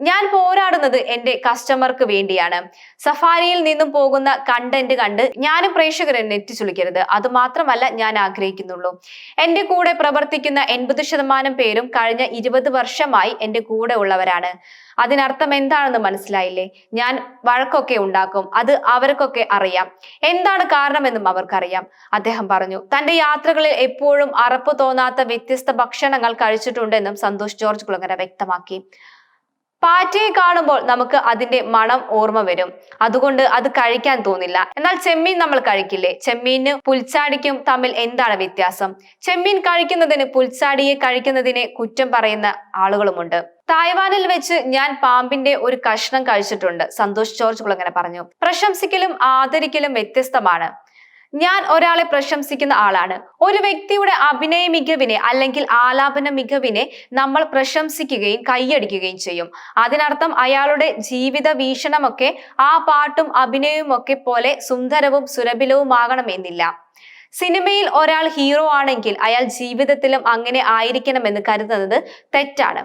ഞാൻ പോരാടുന്നത് എന്റെ കസ്റ്റമർക്ക് വേണ്ടിയാണ്. സഫാരിയിൽ നിന്നും പോകുന്ന കണ്ടന്റ് കണ്ട് ഞാനും പ്രേക്ഷകരെ നെറ്റിച്ചുളിക്കരുത് അത് മാത്രമല്ല ഞാൻ ആഗ്രഹിക്കുന്നുള്ളൂ. എന്റെ കൂടെ പ്രവർത്തിക്കുന്ന എൺപത് ശതമാനം പേരും കഴിഞ്ഞ ഇരുപത് വർഷമായി എന്റെ കൂടെ ഉള്ളവരാണ്. അതിനർത്ഥം എന്താണെന്ന് മനസ്സിലായില്ലേ? ഞാൻ വഴക്കൊക്കെ ഉണ്ടാക്കും. അത് അവർക്കൊക്കെ അറിയാം. എന്താണ് കാരണമെന്നും അവർക്കറിയാം. അദ്ദേഹം പറഞ്ഞു തന്റെ യാത്രകളിൽ എപ്പോഴും അറപ്പ് തോന്നാത്ത വ്യത്യസ്ത ഭക്ഷണങ്ങൾ കഴിച്ചിട്ടുണ്ടെന്നും സന്തോഷ് ജോർജ് കുളങ്ങര വ്യക്തമാക്കി. പാറ്റയെ കാണുമ്പോൾ നമുക്ക് അതിന്റെ മണം ഓർമ്മ വരും. അതുകൊണ്ട് അത് കഴിക്കാൻ തോന്നില്ല. എന്നാൽ ചെമ്മീൻ നമ്മൾ കഴിക്കില്ലേ? ചെമ്മീന് പുൽച്ചാടിക്കും തമ്മിൽ എന്താണ് വ്യത്യാസം? ചെമ്മീൻ കഴിക്കുന്നതിന് പുൽച്ചാടിയെ കഴിക്കുന്നതിനെ കുറ്റം പറയുന്ന ആളുകളുമുണ്ട്. തായ്വാനിൽ വെച്ച് ഞാൻ പാമ്പിന്റെ ഒരു കഷ്ണം കഴിച്ചിട്ടുണ്ട്. സന്തോഷ് ജോർജ് കുളങ്ങനെ പറഞ്ഞു. പ്രശംസിക്കലും ആദരിക്കലും വ്യത്യസ്തമാണ്. ഞാൻ ഒരാളെ പ്രശംസിക്കുന്ന ആളാണ്. ഒരു വ്യക്തിയുടെ അഭിനയ മികവിനെ അല്ലെങ്കിൽ ആലാപന മികവിനെ നമ്മൾ പ്രശംസിക്കുകയും കൈയടിക്കുകയും ചെയ്യും. അതിനർത്ഥം അയാളുടെ ജീവിത വീക്ഷണമൊക്കെ ആ പാട്ടും അഭിനയവും ഒക്കെ പോലെ സുന്ദരവും സുരഭിലവുമാകണമെന്നില്ല. സിനിമയിൽ ഒരാൾ ഹീറോ ആണെങ്കിൽ അയാൾ ജീവിതത്തിലും അങ്ങനെ ആയിരിക്കണമെന്ന് കരുതുന്നത് തെറ്റാണ്.